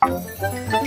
Música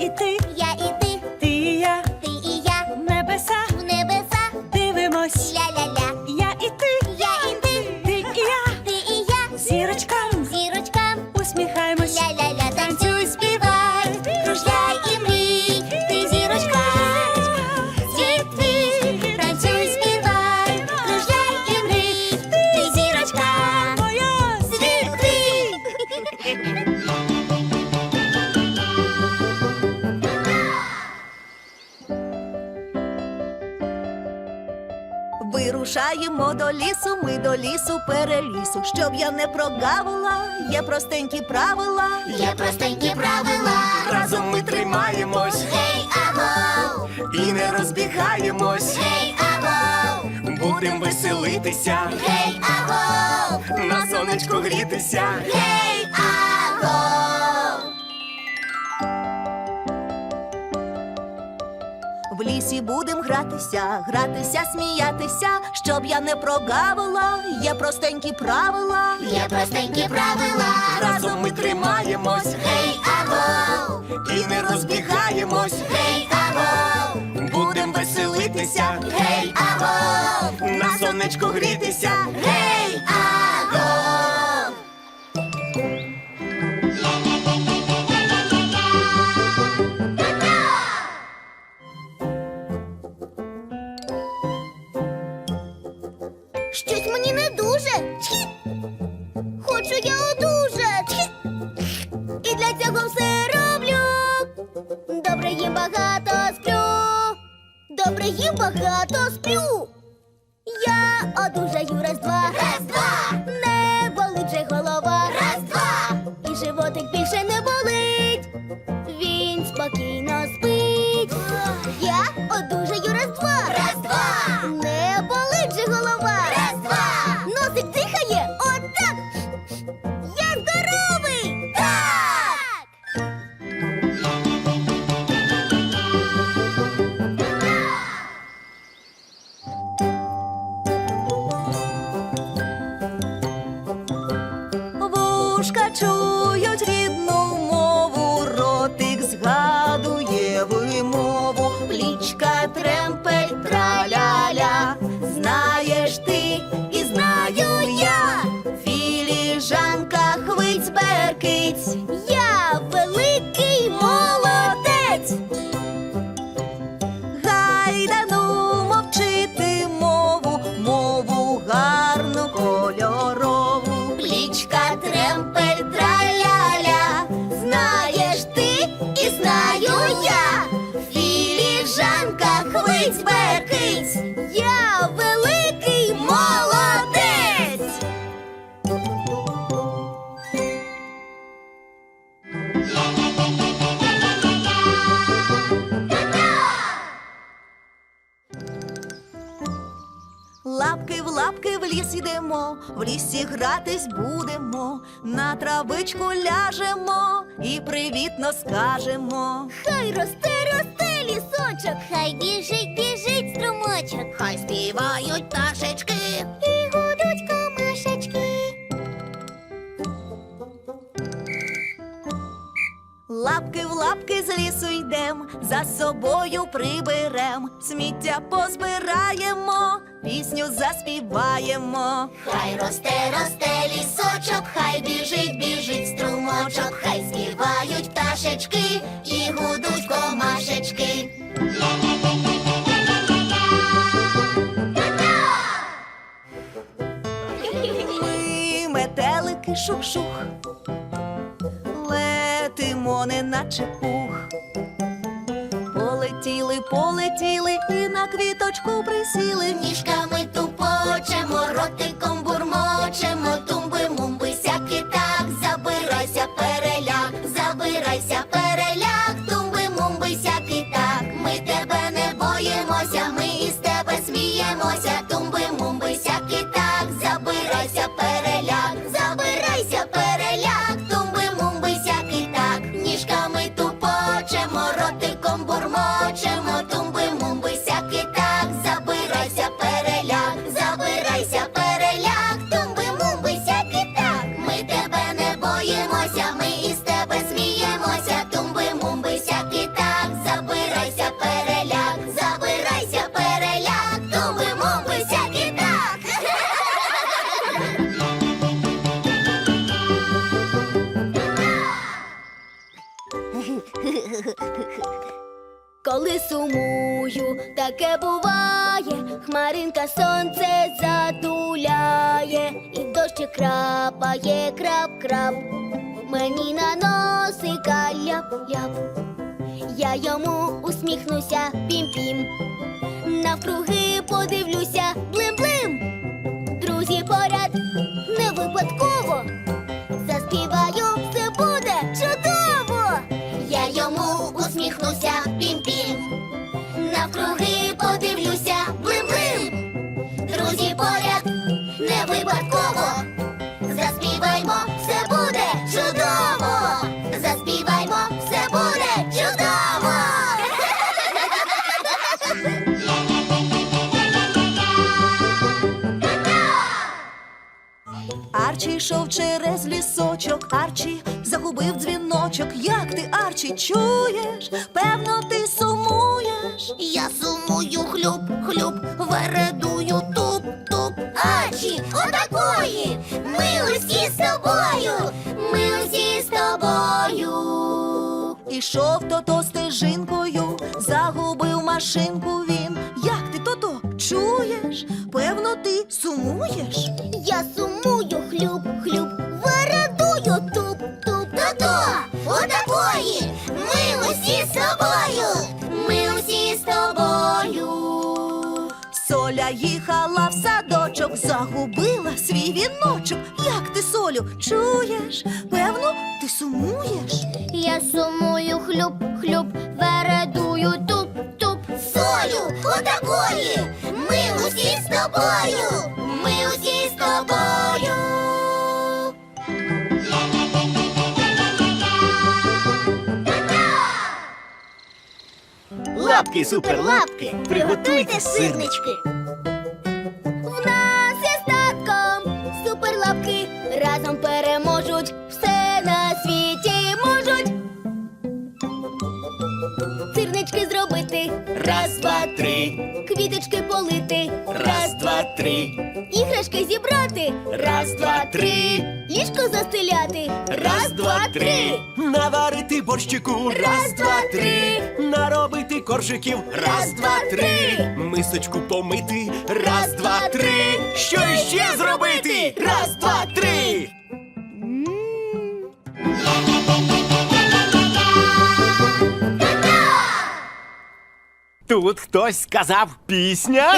і ти. Я і Вирушаємо до лісу, ми до лісу перелісу. Щоб я не прогавила, є простенькі правила. Є простенькі правила. Разом ми тримаємось. Гей, або, І не розбігаємось. Гей, аго! Будем веселитися. Гей, аго! На сонечку грітися. Гей! Друзі, будем гратися, гратися, сміятися, щоб я не прогавила, є простенькі правила, є простенькі правила. Разом ми тримаємось, гей, аго! І не розбігаємось, гей, аго! Будем веселитися, гей, аго! На сонечку грітися, гей! добре їм багато сплю. Я одужаю раз-два. Раз-два! вушка чують рідну. Сніжанка хвиць-бекиць! В лісі гратись будемо, на травичку ляжемо і привітно скажемо. Хай росте, росте лісочок, хай біжить, біжить струмочок, Хай співають пташечки. і гудуть комашечки. Лапки в лапки з лісу йдем, за собою приберем, сміття позбираємо, пісню заспіваємо. Хай росте, росте лісочок, хай біжить, біжить струмочок, хай співають пташечки і гудуть комашечки. Ми метелики шух-шух, летимо, не наче пух. Полетіли, полетіли і на квіточку присіли. Ніжками тупочемо, ротиком бурмочемо, тумби-мумби сяки так, забирайся переляк, забирайся переляк, тумби-мумби сяки так. Ми тебе не боїмося, ми із тебе сміємося, тумби-мумби сяки так, забирайся переляк, тумби-мумби сяки так. Ми тебе не боїмося, ми із тебе сміємося, тумби-мумби сяки так, забирайся переляк, забирайся переляк, тумби-мумби сяки так. Коли сумую, таке буває, хмаринка сонце затуляє, і дощі крапає, крап-крап, мені на носика ляп-ляп. Я йому усміхнуся, пім-пім, навкруги подивлюся, блим-блим. Друзі поряд не випадково. Заспіваю, все буде чудово. Я йому усміхнуся, Арчі йшов через лісочок, Арчі загубив дзвіночок. Як ти, Арчі, чуєш? Певно, ти сумуєш. Я сумую хлюб, хлюб, вередую туп, туп. Арчі, отакої! Ми усі з тобою! Ми усі з тобою! Ішов то-то стежинкою, загубив машинку він. Як ти то-то чуєш? Певно, ти сумуєш. Я сумую хлюб, хлюб, вередую туп, туп. То-то! Отакої! Ми усі з тобою! Ми усі з тобою! Соля їхала в садочок, загубила свій віночок. Як ти, Солю, чуєш? Певно, ти сумуєш. Я сумую хлюб, хлюб, тобою! Ми усі з тобою! Лапки, суперлапки, приготуйте сирнички. В нас є статком суперлапки разом переможуть, все на світі можуть. Сирнички зробити, Раз, квіточки полити, раз, два, три, іграшки зібрати, раз, два, три, ліжко застеляти, раз, два, три. Наварити борщику, раз, два, три. Наробити коржиків, раз, два, три. Мисочку помити, раз, два, три. Що іще зробити? Раз, два, три. Тут хтось сказав пісня.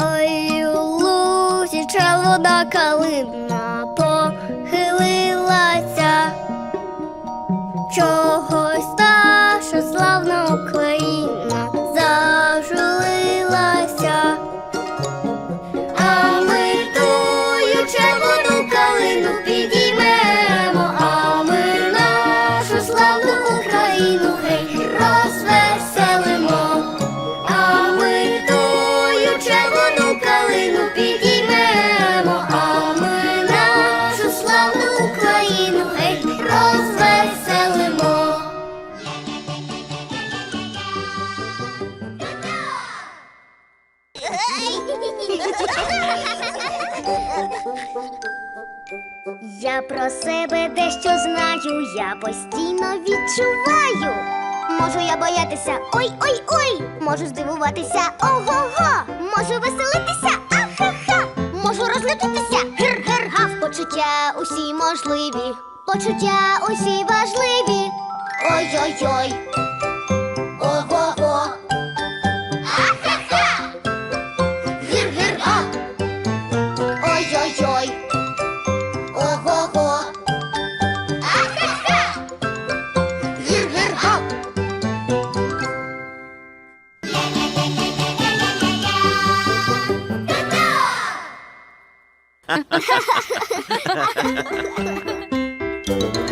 Ой, у лузі червона калина похилилася. Чогось постійно відчуваю. Можу я боятися, ой, ой, ой, можу здивуватися, ого-го, можу веселитися, ахаха, можу розлютитися, гир-гир-гав, почуття усі можливі, почуття усі важливі. Ой-ой-ой.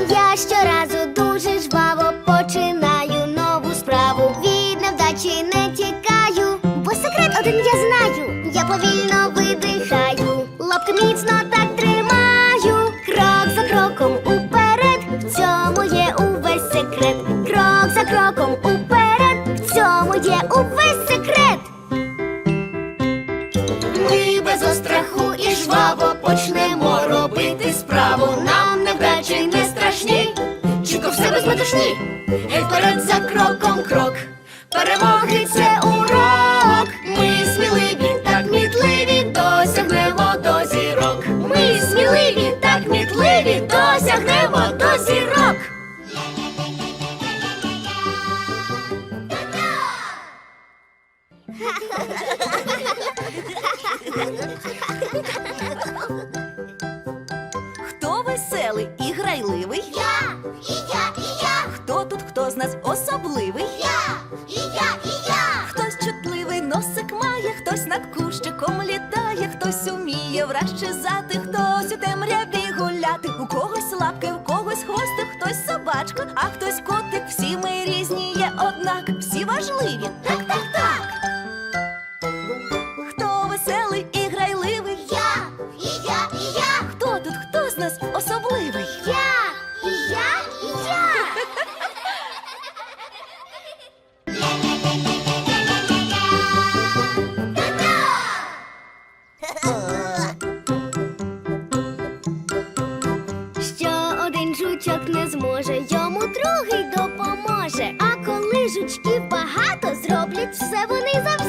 Я щоразу дуже жваво починаю нову справу. Від невдачі не тікаю, бо секрет один я знаю. Я повільно видихаю, лапки міцно так тримаю. Крок за кроком уперед, в цьому є увесь секрет. Крок за кроком почнемо робити справу. Нам невдачі не страшні, чітко все без геть вперед за кроком крок. Перемоги це урок. Лапки, в когось хвостик, багато, зроблять все вони завзято.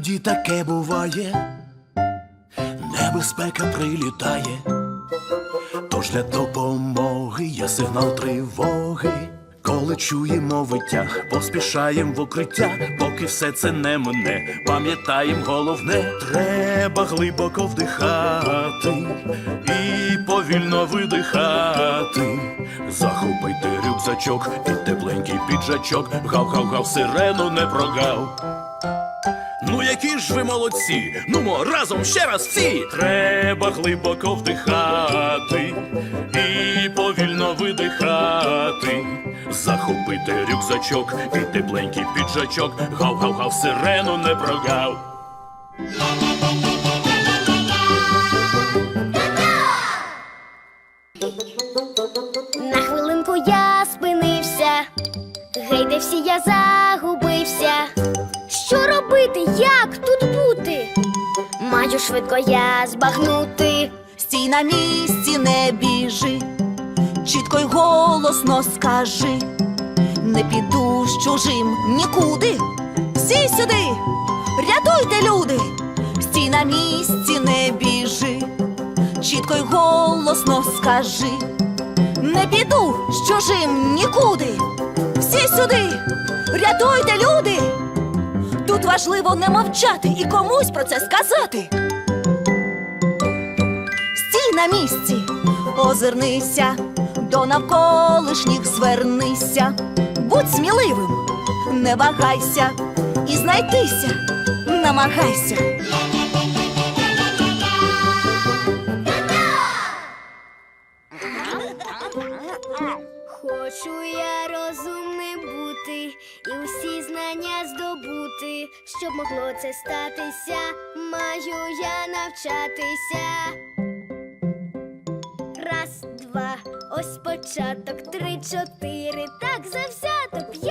Іноді таке буває, небезпека прилітає, тож для допомоги є сигнал тривоги. Коли чуємо виття, поспішаєм в укриття, поки все це не мине, пам'ятаєм головне, треба глибоко вдихати і повільно видихати, захопити рюкзачок і тепленький піджачок, гав-гав-гав, сирену не прогав. Ну ж ви молодці! Нумо разом ще раз всі! Треба глибоко вдихати і повільно видихати, захопити рюкзачок і тепленький піджачок, гав-гав-гав, сирену не прогав. На хвилинку я спинився, гей, де всі я загубився. Що робити, як тут бути? Маю швидко я збагнути. Стій на місці, не біжи, чітко й голосно скажи, не піду з чужим нікуди. Всі сюди, рятуйте, люди, стій на місці, не біжи, чітко й голосно скажи, Не піду з чужим нікуди. Всі сюди, рятуйте, люди. Тут важливо не мовчати і комусь про це сказати. Стій на місці, озирнися, до навколишніх звернися, будь сміливим, не вагайся і знайтися, намагайся. Могло це статися, маю я навчатися. Раз, два, ось початок, три, чотири, так завзято, п'ять,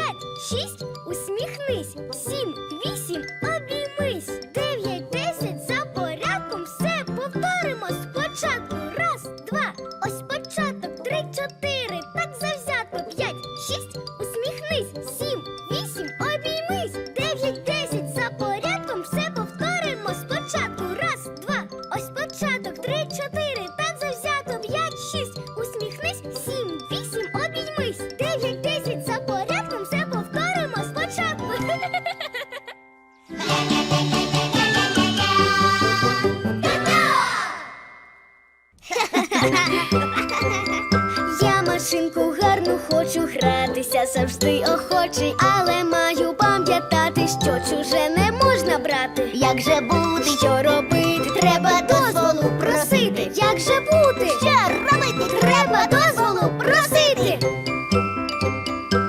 машинку гарну хочу гратися, завжди охочий, але маю пам'ятати, що чуже не можна брати. Як же бути, що робити? Треба дозволу просити. Як же бути? Що робити? Треба дозволу просити.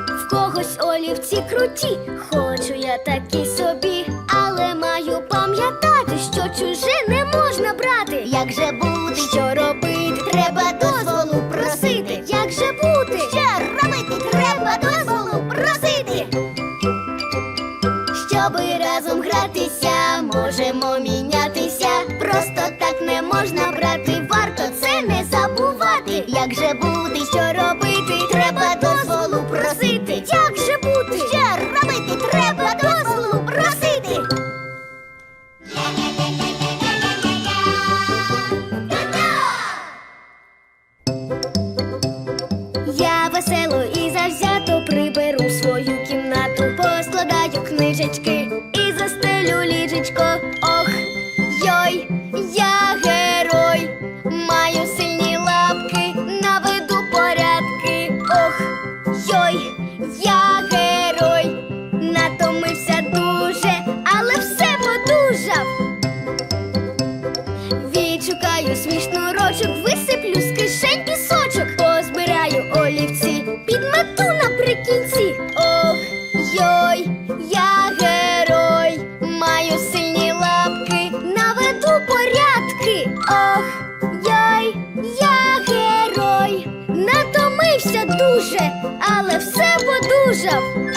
В когось олівці круті, хочу я такі Як же бути, що робити? Треба дозволу просити. Як же бути? Що робити? Треба дозволу просити. Я весело і завзято приберу свою кімнату, поскладаю книжечки і застелю ліжечко. 小朋。